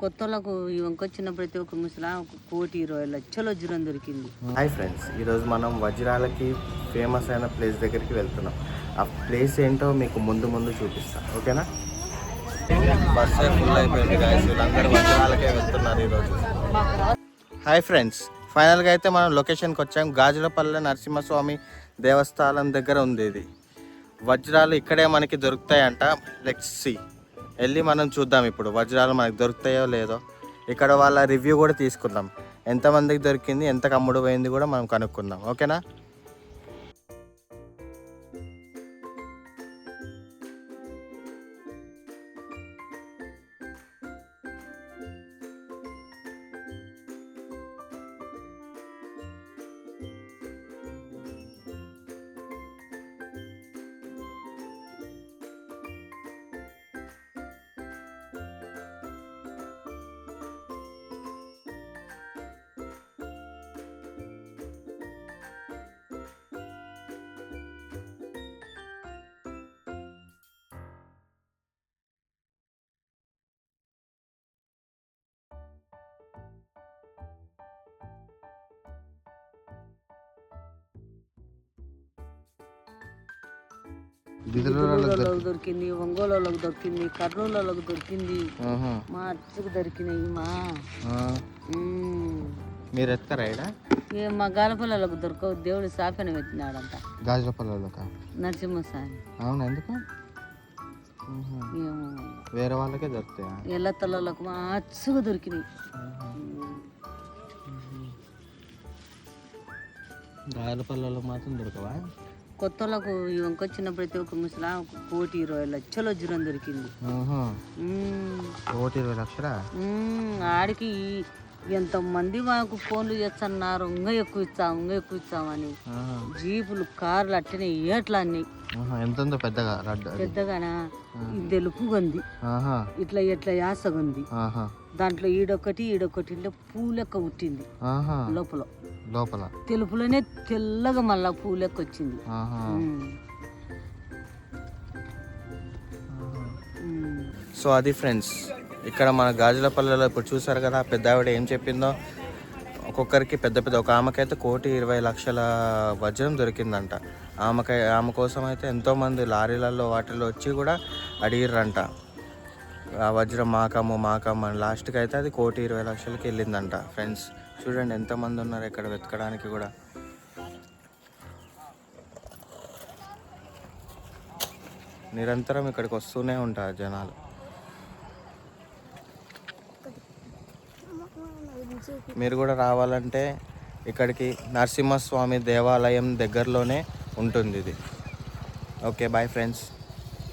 కొత్తలకు ఈ వంకొచ్చిన ప్రతి ఒక్క ముసలా కోటి ఇరవై లక్షల వజ్రం దొరికింది. హాయ్ ఫ్రెండ్స్ ఈరోజు మనం వజ్రాలకి ఫేమస్ అయిన ప్లేస్ దగ్గరికి వెళ్తున్నాం. ఆ ప్లేస్ ఏంటో మీకు ముందు ముందు చూపిస్తాను ఓకేనా? బస్సే ఫుల్ అయిపోయింది. వీళ్ళందరూ వజ్రాలకే వెళ్తున్నారు ఈరోజు హాయ్ ఫ్రెండ్స్ ఫైనల్గా అయితే మనం లొకేషన్కి వచ్చాం. గాజులపల్లె నరసింహస్వామి దేవస్థానం దగ్గర ఉంది ఇది. వజ్రాలు ఇక్కడే మనకి దొరుకుతాయంట. లెట్స్ సి వెళ్ళి మనం చూద్దాం ఇప్పుడు. వజ్రాలు మనకు దొరుకుతాయో లేదో. ఇక్కడ వాళ్ళ రివ్యూ కూడా తీసుకుందాం. ఎంతమందికి దొరికింది ఎంత అమ్ముడు పోయింది కూడా మనం కనుక్కుందాం. ఓకేనా? వాళ్ళకి దొరికింది. ఒంగోలు వాళ్ళకి దొరికింది కర్నూలు వాళ్ళకి దొరికింది మా అచ్చకు దొరికినాయి మా. మీరు ఎత్తారా ఇక్కడ ఏ మా గాలపల్లలకు దొరకవు. దేవుడు సాఫెన పెట్టినాడంట. గాజులపల్లెలోక? నరసింహస్వామి. అవును ఎందుకు? ఏమో. వేరే వాళ్ళకే దొరుకుతాయా? ఎల్ల తల్లకు మా అచ్చుగా దొరికినాయి. గాజులపల్లెలో మాత్రం దొరకవా? కొత్తలకు ఈ వంకొచ్చిన ప్రతి ఒక్క ముసలా కోటి ఇరవై లక్షల వజ్రం దొరికింది. కోటి ఇరవై లక్షలా? ఆడికి ఎంతమంది మాకు ఫోన్లు చేస్తున్నారు ఇంకా ఎక్కువ ఇచ్చాం ఇంకా ఎక్కువ ఇచ్చామని జీపులు కార్లు అట్టిన ఏట్లా అన్ని ఎంత పెద్దగా పెద్దగానా? తెలుపుగా ఉంది ఇట్లా ఇట్లా యాసగా ఉంది దాంట్లో ఈడొకటి ఈడొకటి ఇట్లా పూ లెక్క పుట్టింది. లోపల. లోపల తెలుపులోనే తెల్లగా మళ్ళా పూ లెక్క వచ్చింది ఆహా. ఉమ్. ఉమ్. సో అది ఫ్రెండ్స్ ఇక్కడ మన గాజులపల్లెలో ఇప్పుడు చూసారు కదా పెద్ద ఆవిడ ఏం చెప్పిందో ఒక్కొక్కరికి పెద్ద పెద్ద ఒక ఆమెకైతే కోటి ఇరవై లక్షల వజ్రం దొరికిందంట ఆమెకై ఆమె కోసం అయితే ఎంతోమంది లారీలలో వాటిల్లో వచ్చి కూడా అడిగిర్రంట వజ్రం మాకమ్మ మాకమ్మ అని లాస్ట్కి అయితే అది కోటి ఇరవై లక్షలకి వెళ్ళిందంట ఫ్రెండ్స్. చూడండి ఎంతమంది ఉన్నారు ఇక్కడ వెతకడానికి కూడా. నిరంతరం ఇక్కడికి వస్తూనే ఉంటారు జనాలు. మీరు కూడా రావాలంటే ఇక్కడికి నరసింహస్వామి దేవాలయం దగ్గరలోనే ఉంటుంది ఇది. Okay bye friends